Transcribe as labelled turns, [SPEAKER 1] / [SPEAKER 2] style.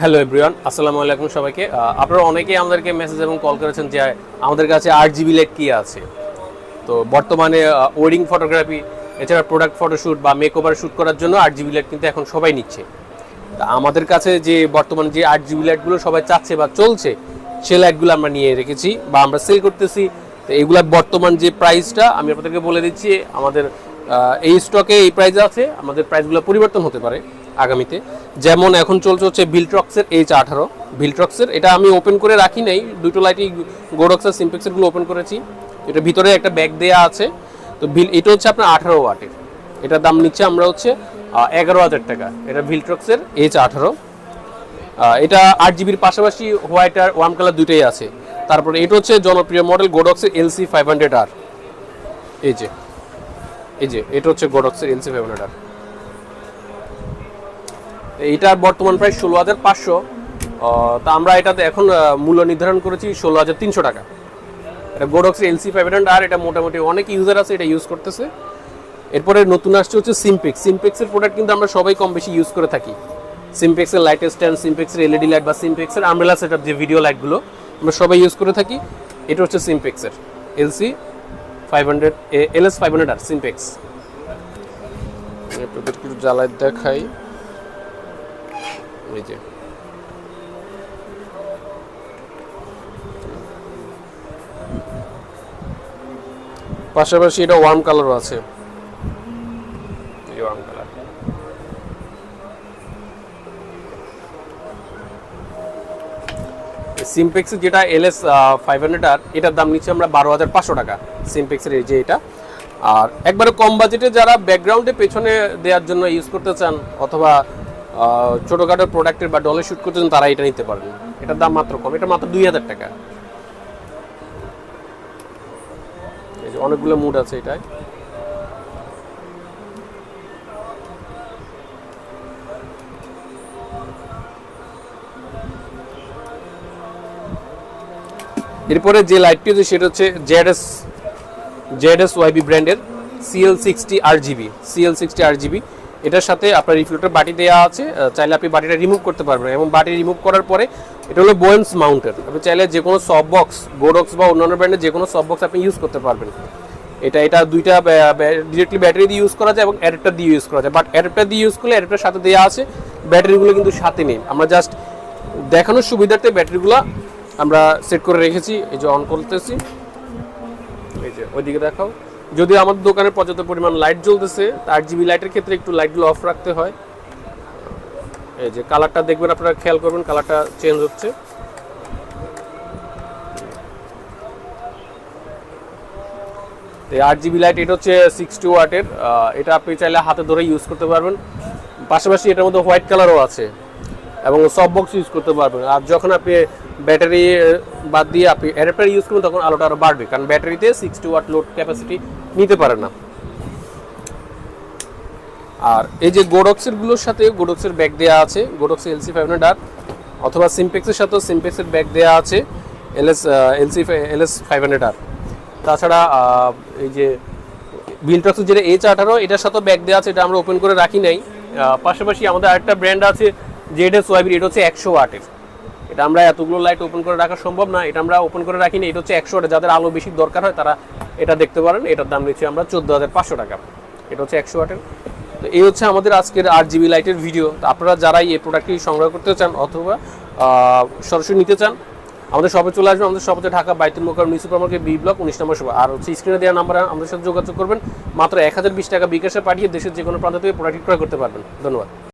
[SPEAKER 1] Hello everyone আসসালামু আলাইকুম সবাইকে। আপনারা অনেকেই আমাদেরকে মেসেজ এবং কল করেছেন যে আমাদের কাছে আট জিবি লাইট কী আছে। তো বর্তমানে ওয়েডিং ফটোগ্রাফি এছাড়া প্রোডাক্ট ফটোশ্যুট বা মেক ওভার শ্যুট করার জন্য আট জিবি লাইট কিন্তু এখন সবাই নিচ্ছে। তা আমাদের কাছে যে বর্তমান যে আট জিবি লাইটগুলো সবাই চাচ্ছে বা চলছে, সে লাইটগুলো আমরা নিয়ে রেখেছি বা আমরা সেল করতেছি। তো এগুলার বর্তমান যে প্রাইসটা আমি আপনাদেরকে বলে দিচ্ছি, আমাদের এই স্টকে এই প্রাইস আছে, আমাদের প্রাইসগুলো পরিবর্তন হতে পারে আগামীতে। যেমন এখন চলছে হচ্ছে বিলট্রক্সের এইচ আঠারো। বিলট্রক্সের এটা আমি ওপেন করে রাখি নাই, দুটো লাইটই গোডক্সের সিম্পেক্সেরগুলো ওপেন করেছি। এটা ভিতরে একটা ব্যাগ দেয়া আছে। তো বিল এটা হচ্ছে আপনার আঠারো ওয়াটের। এটার দাম নিচ্ছে আমরা হচ্ছে এগারো হাজার টাকা। এটা ভিলট্রক্সের এইচ আঠারো। এটা আট জিবির পাশাপাশি হোয়াইট আর ওয়ার্ম কালার দুটোই আছে। তারপরে এটা হচ্ছে জনপ্রিয় মডেল গোডক্সের এলসি ফাইভ হান্ড্রেড আর এই যে। এই যে, এটা হচ্ছে গোডক্সের এলসি ফাইভ হান্ড্রেড বর্তমান প্রায় ষোলো হাজার পাঁচশো। তা আমরা এটাতে এখন মূল্য নির্ধারণ করেছি ষোলো হাজার তিনশো টাকা। এটা গোডক্স এলসি ফাইভ আর এটা মোটামুটি অনেক ইউজার আছে, এটা ইউজ করতেছে। এরপরে নতুন আসছে হচ্ছে সিমপেক্স সিমপেক্সের প্রোডাক্ট কিন্তু আমরা সবাই কম বেশি ইউজ করে থাকি। সিমপেক্সের লাইটের স্ট্যান্ড সিমপেক্সের এলইডি লাইট বা সিমপেক্সের আমব্রেলা সেটআপ যে ভিডিও লাইটগুলো আমরা সবাই ইউজ করে থাকি। এটা হচ্ছে সিমপেক্সের LC five hundred LS five hundred আর সিনপেক্স আপনাদের একটু জ্বালায় দেখাই। এই যে। পাশাপাশি এটা ওয়ার্ম কালারও আছে। ওয়ার্ম কালার সিমপেক্সের যেটা এলএস ফাইভ হান্ড্রেড আর, এটার দাম নিচ্ছে আমরা বারো হাজার পাঁচশো টাকা সিমপেক্সের এই যে এটা। আর একবারে কম বাজেটে যারা ব্যাকগ্রাউন্ডে পেছনে দেওয়ার জন্য ইউজ করতে চান, অথবা ছোটোখাটো প্রোডাক্টের বা ডলে শ্যুট করতে চান, তারা এটা নিতে পারেন। এটার দাম মাত্র কম, এটা মাত্র দুই হাজার টাকা। অনেকগুলো মুড আছে এটায়। এরপরে যে লাইটটি আছে সেটা হচ্ছে জেডএস জেডএস ওয়াইবি ব্র্যান্ডের CL sixty R GB CL sixty R GB এটার সাথে আপনার রিফ্লেক্টর বাটি দেওয়া আছে চাইলে আপনি বাটিটা রিমুভ করতে পারবেন এবং বাটি রিমুভ করার পরে এটা হলো বোয়েন্স মাউন্টের আপনি চাইলে যে কোনো সব বক্স গোডক্স বা অন্যান্য ব্র্যান্ডের যে কোনো সব বক্স আপনি ইউজ করতে পারবেন। এটা এটা দুইটা ডিরেক্টলি ব্যাটারি দিয়ে ইউজ করা যায় এবং অ্যাডাপ্টার দিয়ে ইউজ করা যায়। বাট অ্যাডাপ্টার দিয়ে ইউজ করলে অ্যাডাপ্টার সাথে দেওয়া আছে ব্যাটারিগুলো কিন্তু সাথে নেই। আমরা জাস্ট দেখানোর সুবিধার্থে ব্যাটারিগুলো আমরা সেট করে রেখেছি, এই যে অন করতেছি। এই যে ওইদিকে দেখাও। যদি আমাদের দোকানে পর্যাপ্ত পরিমাণ লাইট জ্বলতেছে আট জিবি লাইটের ক্ষেত্রে একটু লাইটগুলো অফ রাখতে হয়। এই যে কালারটা দেখবেন, আপনারা খেয়াল করবেন কালারটা চেঞ্জ হচ্ছে। আট জিবি লাইট এটা হচ্ছে সিক্সটি ওয়াটের এটা আপনি চাইলে হাতে ধরে ইউজ করতে পারবেন। পাশাপাশি এটার মধ্যে হোয়াইট কালারও আছে। এবং সব বক্স ইউজ করতে পারবেন। আর যখন আপনি ব্যাটারি বাদ দিয়ে আপনি অ্যাডাপ্টার ইউজ করবেন, তখন আলোটা আরও বাড়বে। কারণ ব্যাটারিতে সিক্সটি ওয়াট লোড ক্যাপাসিটি নিতে পারে না। আর এই যে গোডক্সেরগুলোর সাথে গোডক্সের ব্যাগ দেওয়া আছে গোডক্স এলসি ফাইভ হান্ড্রেড আর, অথবা সিমপেক্সের সাথেও সিমপেক্সের ব্যাগ দেওয়া আছে LS LC LS five hundred আর। তাছাড়া এই যে বিলটক্সের যেটা এইচ আঠারো, এটার সাথেও ব্যাগ দেওয়া আছে, এটা আমরা ওপেন করে রাখি নাই। পাশাপাশি আমাদের আরেকটা ব্র্যান্ড আছে জেড এস ওয়াইবির এটা হচ্ছে একশো ওয়াটের এটা আমরা এতগুলো লাইট ওপেন করে রাখা সম্ভব না, এটা আমরা ওপেন করে রাখিনি, এটা হচ্ছে একশো ওয়াটের যাদের আলো বেশি দরকার হয়, তারা এটা দেখতে পারেন, এটার দাম নিচ্ছি আমরা চোদ্দ হাজার পাঁচশো টাকা। এটা হচ্ছে একশো ওয়াটের তো এই হচ্ছে আমাদের আজকের আট জিবি লাইটের ভিডিও তো আপনারা যারাই এই প্রোডাক্টটি সংগ্রহ করতে চান অথবা সরাসরি নিতে চান, আমাদের শপে চলে আসবেন। আমাদের শপে Dhaka Baitul Mokar new market B block উনিশ নম্বর শপ। আর হচ্ছে স্ক্রিনে দেওয়া নাম্বার আমাদের সাথে যোগাযোগ করবেন। মাত্র এক হাজার বিশ টাকা বিকাশে পাঠিয়ে দেশের যে কোনো প্রান্ত থেকে প্রোডাক্ট ক্রয় করতে পারবেন। ধন্যবাদ।